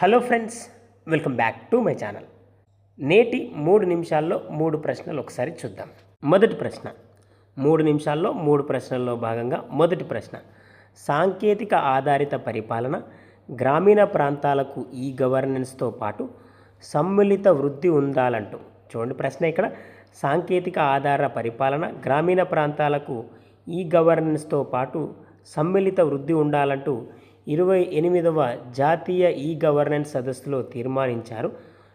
Hello friends welcome back to my channel. నేటి మూడు నిమిషాల్లో మూడు ప్రశ్నలు ఒకసారి చూద్దాం. మొదటి ప్రశ్న మూడు నిమిషాల్లో మూడు ప్రశ్నల్లో భాగంగా మొదటి ప్రశ్న సాంకేతిక ఆధారిత పరిపాలన గ్రామీణ ప్రాంతాలకు ఈ గవర్నెన్స్తో పాటు సమ్మిళిత వృద్ధి ఉండాలంటూ. చూడండి ప్రశ్న ఇక్కడ సాంకేతిక ఆధార పరిపాలన గ్రామీణ ప్రాంతాలకు ఈ గవర్నెన్స్తో పాటు సమ్మిళిత వృద్ధి ఉండాలంటూ ఇరవై ఎనిమిదవ జాతీయ ఈ గవర్నెన్స్ సదస్సులో తీర్మానించారు.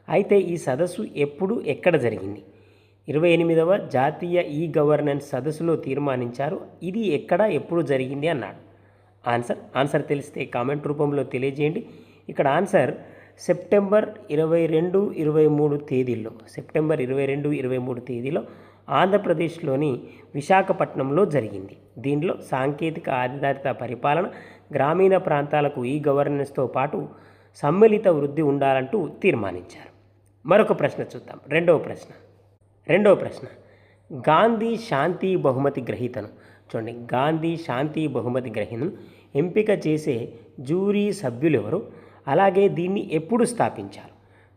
అయితే ఈ సదస్సు ఎప్పుడు ఎక్కడ జరిగింది? ఇరవై ఎనిమిదవ జాతీయ ఈ గవర్నెన్స్ సదస్సులో తీర్మానించారు. ఇది ఎక్కడ ఎప్పుడు జరిగింది అన్నాడు. ఆన్సర్ ఆన్సర్ తెలిస్తే కామెంట్ రూపంలో తెలియజేయండి. ఇక్కడ ఆన్సర్ సెప్టెంబర్ ఇరవై రెండు ఇరవై మూడు తేదీల్లో సెప్టెంబర్ ఇరవై రెండు ఇరవై మూడు తేదీలో ఆంధ్రప్రదేశ్లోని విశాఖపట్నంలో జరిగింది. దీనిలో సాంకేతిక ఆధారిత పరిపాలన గ్రామీణ ప్రాంతాలకు ఈ గవర్నెన్స్తో పాటు సమ్మిళిత వృద్ధి ఉండాలంటూ తీర్మానించారు. మరొక ప్రశ్న చూద్దాం. రెండవ ప్రశ్న. రెండవ ప్రశ్న. గాంధీ శాంతి బహుమతి గ్రహీతను. చూడండి. గాంధీ శాంతి బహుమతి గ్రహీతను ఎంపిక చేసే జూరీ సభ్యులు ఎవరు? అలాగే దీన్ని ఎప్పుడు స్థాపించారు?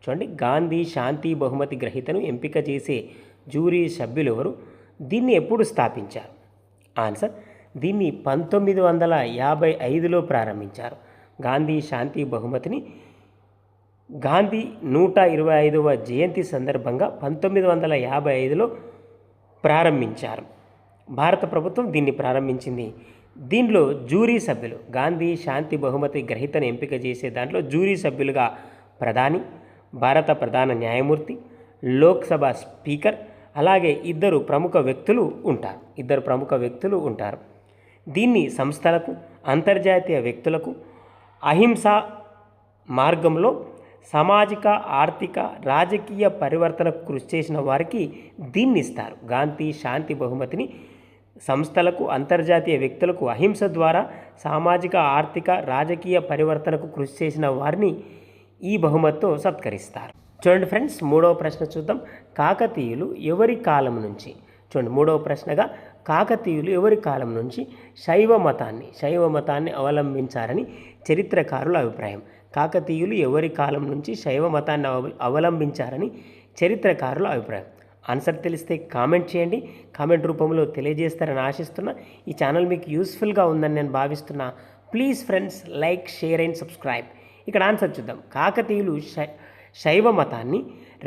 చూడండి. గాంధీ శాంతి బహుమతి గ్రహీతను ఎంపిక చేసే జూరీ సభ్యులు ఎవరు? దీన్ని ఎప్పుడు స్థాపించారు? ఆన్సర్. దీన్ని పంతొమ్మిది వందల యాభై ఐదులో ప్రారంభించారు. గాంధీ శాంతి బహుమతిని గాంధీ నూట ఇరవై ఐదవ జయంతి సందర్భంగా పంతొమ్మిది వందల యాభై ఐదులో ప్రారంభించారు. భారత ప్రభుత్వం దీన్ని ప్రారంభించింది. దీనిలో జూరీ సభ్యులు గాంధీ శాంతి బహుమతి గ్రహీతను ఎంపిక చేసే దాంట్లో జూరీ సభ్యులుగా ప్రధాని భారత ప్రధాన న్యాయమూర్తి లోక్సభ స్పీకర్ అలాగే ఇద్దరు ప్రముఖ వ్యక్తులు ఉంటారు. ఇద్దరు ప్రముఖ వ్యక్తులు ఉంటారు. దీన్ని సంస్థలకు అంతర్జాతీయ వ్యక్తులకు అహింస మార్గంలో సామాజిక ఆర్థిక రాజకీయ పరివర్తనకు కృషి చేసిన వారికి దీన్ని ఇస్తారు. గాంధీ శాంతి బహుమతిని సంస్థలకు అంతర్జాతీయ వ్యక్తులకు అహింస ద్వారా సామాజిక ఆర్థిక రాజకీయ పరివర్తనకు కృషి చేసిన వారిని ఈ బహుమతితో సత్కరిస్తారు. చూడండి ఫ్రెండ్స్ మూడవ ప్రశ్న చూద్దాం. కాకతీయులు ఎవరి కాలం నుంచి? చూడండి మూడవ ప్రశ్నగా కాకతీయులు ఎవరి కాలం నుంచి? శైవ మతాన్ని శైవ మతాన్ని అవలంబించారని చరిత్రకారుల అభిప్రాయం. కాకతీయులు ఎవరి కాలం నుంచి శైవ మతాన్ని అవ అవలంబించారని చరిత్రకారుల అభిప్రాయం. ఆన్సర్ తెలిస్తే కామెంట్ చేయండి. కామెంట్ రూపంలో తెలియజేస్తారని ఆశిస్తున్నా. ఈ ఛానల్ మీకు యూస్ఫుల్గా ఉందని నేను భావిస్తున్నా. Please friends like share and subscribe. ఇక్కడ ఆన్సర్ చూద్దాం. కాకతీయులు శై శైవ మతాన్ని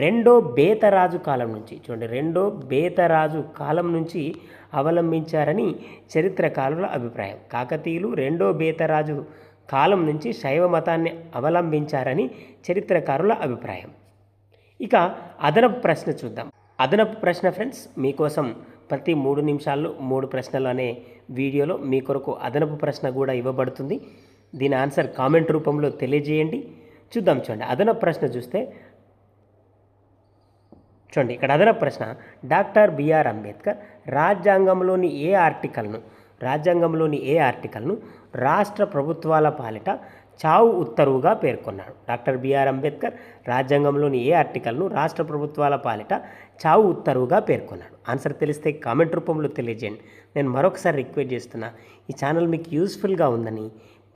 రెండో బేతరాజు కాలం నుంచి చూడండి రెండో బేతరాజు కాలం నుంచి అవలంబించారని చరిత్రకారుల అభిప్రాయం. కాకతీయులు రెండో బేతరాజు కాలం నుంచి శైవ మతాన్ని అవలంబించారని చరిత్రకారుల అభిప్రాయం. ఇక అదనపు ప్రశ్న చూద్దాం. అదనపు ప్రశ్న ఫ్రెండ్స్ మీకోసం ప్రతి మూడు నిమిషాల్లో మూడు ప్రశ్నలు అనే వీడియోలో మీ కొరకు అదనపు ప్రశ్న కూడా ఇవ్వబడుతుంది. దీని ఆన్సర్ కామెంట్ రూపంలో తెలియజేయండి. చూద్దాం చూడండి. అదనపు ప్రశ్న చూస్తే చూడండి. ఇక్కడ అదనపు ప్రశ్న డాక్టర్ బిఆర్ అంబేద్కర్ రాజ్యాంగంలోని ఏ ఆర్టికల్ను రాజ్యాంగంలోని ఏ ఆర్టికల్ను రాష్ట్ర ప్రభుత్వాల పాలిట చావు ఉత్తర్వుగా పేర్కొన్నాడు? డాక్టర్ బిఆర్ అంబేద్కర్ రాజ్యాంగంలోని ఏ ఆర్టికల్ను రాష్ట్ర ప్రభుత్వాల పాలిట చావు ఉత్తర్వుగా పేర్కొన్నాడు? ఆన్సర్ తెలిస్తే కామెంట్ రూపంలో తెలియజేయండి. నేను మరొకసారి రిక్వెస్ట్ చేస్తున్నా ఈ ఛానల్ మీకు యూస్ఫుల్గా ఉందని